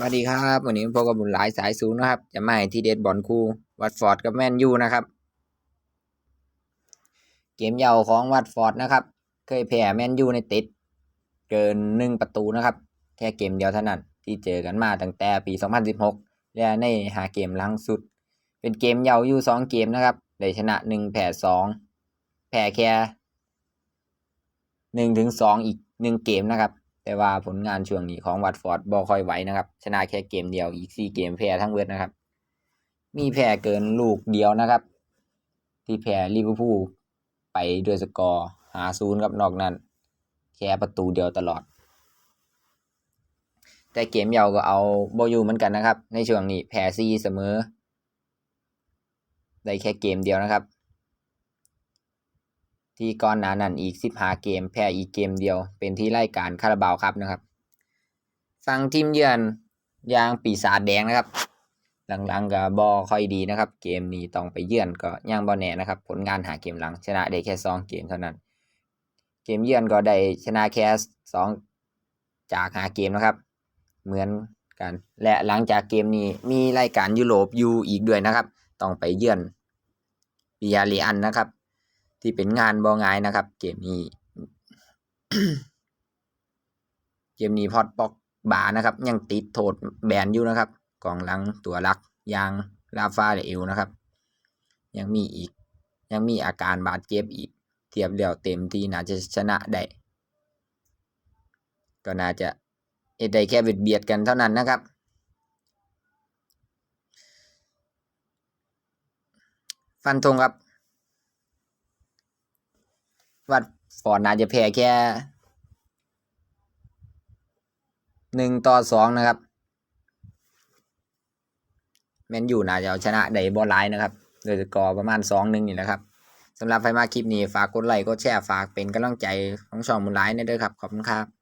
สวัสดีครับ วันนี้พบกับบุญหลายสายสูงนะครับ จะมาให้ที่เด็ดบอลคู่วัตฟอร์ดกับแมนยูนะครับ เกมเยาวของวัตฟอร์ดนะครับ เคยแพ้แมนยูในติด เกินหนึ่งประตูนะครับ แค่เกมเดียวเท่านั้นที่เจอกันมาตั้งแต่ปี 2016 และในหาเกมลังสุด เป็นเกมเยาวอยู่สองเกมนะครับได้ชนะหนึ่งแพ้สองแพ้แค่หนึ่งถึงสองอีกหนึ่งเกมนะครับ แต่ว่าผลงานช่วงนี้ของวัตฟอร์ดบอคอยไหวนะครับ ชนะแค่เกมเดียวอีกสี่เกมแพ้ทั้งเวิดนะครับ มีแพ้เกินลูกเดียวนะครับ ที่แพ้ลิเวอร์พูลไปด้วยสกอร์หาศูนย์ครับนอกนั้นแค่ประตูเดียวตลอด แต่เกมเยาวก็เอาโบยูเหมือนกันนะครับ ในช่วงนี้แพ้ซีเสมอ ได้แค่เกมเดียวนะครับ ที่ก่อนหน้านั้นอีกสิบหาเกม แพ้อีกเกมเดียว เป็นที่รายการคาราบาวครับนะครับ ฟังทีมเยือนอยางปีศาจแดงนะครับ หลังๆกับบอค่อยดีนะครับ เกมนี้ต้องไปเยือนก็ยังบอแน่นะครับ ผลงานหาเกมหลังชนะได้แค่สองเกมเท่านั้น เกมเยือนก็ได้ชนะแค่สองจากหาเกมนะครับ เหมือนกัน และหลังจากเกมนี้มีรายการยุโรปอยู่อีกด้วยนะครับ ต้องไปเยือนปิยาเลียนนะครับ ที่เป็นงานบองายนะครับ เกมนี้ เกมนี้พอดปอกบานะครับ ยังติดโทษแบนอยู่นะครับกองหลังตัวรักยางลาฟาเลเอลนะครับ ยังมีอีก ยังมีอาการบาดเจ็บอีก เทียบเดียวเต็มที่น่าจะชนะได้ก็น่าจะเอได้แค่เบียดเบียดกันเท่านั้นนะครับ ฟันธงครับ วัดฟอร์ดน่าจะแพ้แค่หนึ่งต่อสองนะครับแมนยูน่าจะเอาชนะได้บอลไลน์นะครับ โดยสกอร์ประมาณสองหนึ่งนี่แหละครับสำหรับไฟมาคลิปนี้ ฝากกดไลค์กดแชร์ฝากเป็นกำลังใจของช่องมูลไลน์ด้วยครับ ขอบคุณครับ